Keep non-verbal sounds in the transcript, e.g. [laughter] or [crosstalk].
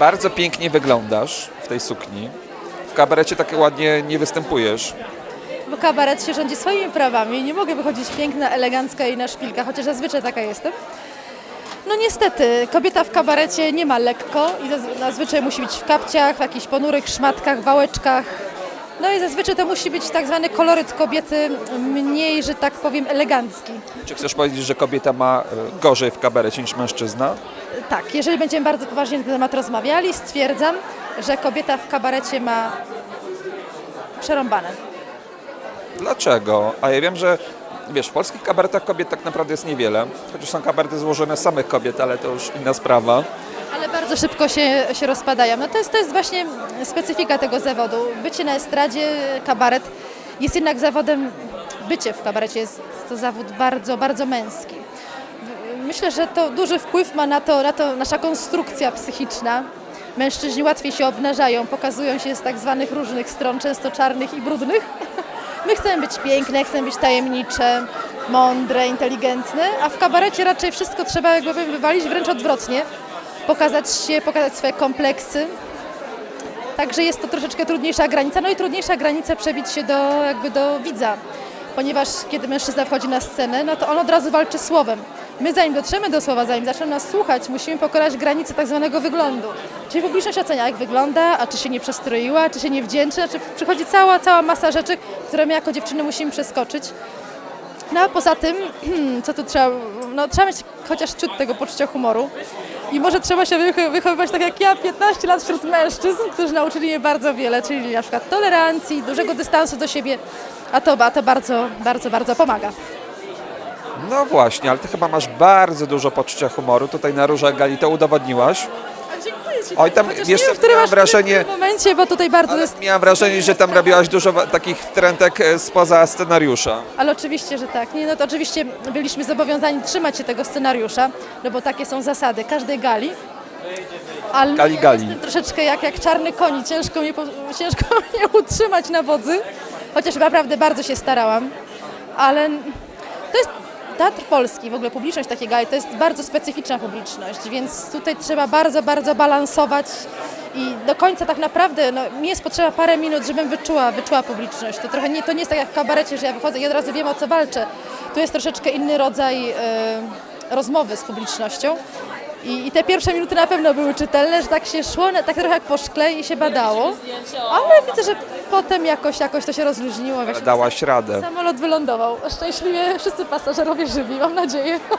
Bardzo pięknie wyglądasz w tej sukni. W kabarecie tak ładnie nie występujesz. Bo kabaret się rządzi swoimi prawami nie mogę wychodzić piękna, elegancka i na szpilkach, chociaż zazwyczaj taka jestem. No niestety, kobieta w kabarecie nie ma lekko i zaz- zazwyczaj musi być w kapciach, w jakichś ponurych szmatkach, wałeczkach. No i zazwyczaj to musi być tak zwany koloryt kobiety mniej, że tak powiem, elegancki. Czy chcesz powiedzieć, że kobieta ma e, gorzej w kabarecie niż mężczyzna? Tak, jeżeli będziemy bardzo poważnie na ten temat rozmawiali, stwierdzam, że kobieta w kabarecie ma przerąbane. Dlaczego? A ja wiem, że wiesz, w polskich kabaretach kobiet tak naprawdę jest niewiele. Chociaż są kabarety złożone z samych kobiet, ale to już inna sprawa. Ale bardzo szybko się, się rozpadają. No to jest, to jest właśnie specyfika tego zawodu. Bycie na estradzie, kabaret jest jednak zawodem, bycie w kabarecie jest to zawód bardzo, bardzo męski. Myślę, że to duży wpływ ma na to, na to nasza konstrukcja psychiczna. Mężczyźni łatwiej się obnażają, pokazują się z tak zwanych różnych stron, często czarnych i brudnych. [laughs] My chcemy być piękne, chcemy być tajemnicze, mądre, inteligentne, a w kabarecie raczej wszystko trzeba jakby wywalić wręcz odwrotnie. Pokazać się, pokazać swoje kompleksy. Także jest to troszeczkę trudniejsza granica, no i trudniejsza granica przebić się do, jakby do widza. Ponieważ kiedy mężczyzna wchodzi na scenę, no to on od razu walczy słowem. My zanim dotrzemy do słowa, zanim zaczną nas słuchać, musimy pokonać granicę tak zwanego wyglądu. Czyli publiczność ocenia, jak wygląda, a czy się nie przestroiła, czy się nie wdzięczy, czy przychodzi cała, cała masa rzeczy, które my jako dziewczyny musimy przeskoczyć. No a poza tym, [clears throat] co tu trzeba, no trzeba mieć chociaż ciut tego poczucia humoru. I może trzeba się wycho- wychowywać tak jak ja, 15 lat wśród mężczyzn, którzy nauczyli mnie bardzo wiele, czyli na przykład tolerancji, dużego dystansu do siebie, a to, a to bardzo, bardzo, bardzo pomaga. No właśnie, ale ty chyba masz bardzo dużo poczucia humoru. Tutaj na Różach Gali to udowodniłaś. Dziękuję Ci. Oj, tam, Chociaż wiesz nie wiem, w którym miałam wrażenie- w tym momencie, bo tutaj bardzo Ale jest... miałam wrażenie, że tam robiłaś dużo wa- takich trętek e, spoza scenariusza. Ale oczywiście, że tak. Nie, no to oczywiście byliśmy zobowiązani trzymać się tego scenariusza, no bo takie są zasady każdej gali. Ale Gali, ja gali. jestem troszeczkę jak, jak czarny koń, i ciężko mnie, po- ciężko [laughs] mnie utrzymać na wodzy, chociaż naprawdę bardzo się starałam. Ale to jest teatr polski, w ogóle publiczność takiej gali, to jest bardzo specyficzna publiczność, więc tutaj trzeba bardzo, bardzo balansować i do końca tak naprawdę no, mi jest potrzeba parę minut, żebym wyczuła, wyczuła publiczność. To trochę nie, to nie jest tak jak w kabarecie, że ja wychodzę i od razu wiem o co walczę. Tu jest troszeczkę inny rodzaj e, rozmowy z publicznością. I, I te pierwsze minuty na pewno były czytelne, że tak się szło, tak trochę jak po szkle i się badało. Ale widzę, że potem jakoś, jakoś to się rozluźniło. Wiesz, Dałaś radę. Samolot wylądował. Szczęśliwie wszyscy pasażerowie żywi, mam nadzieję. [laughs]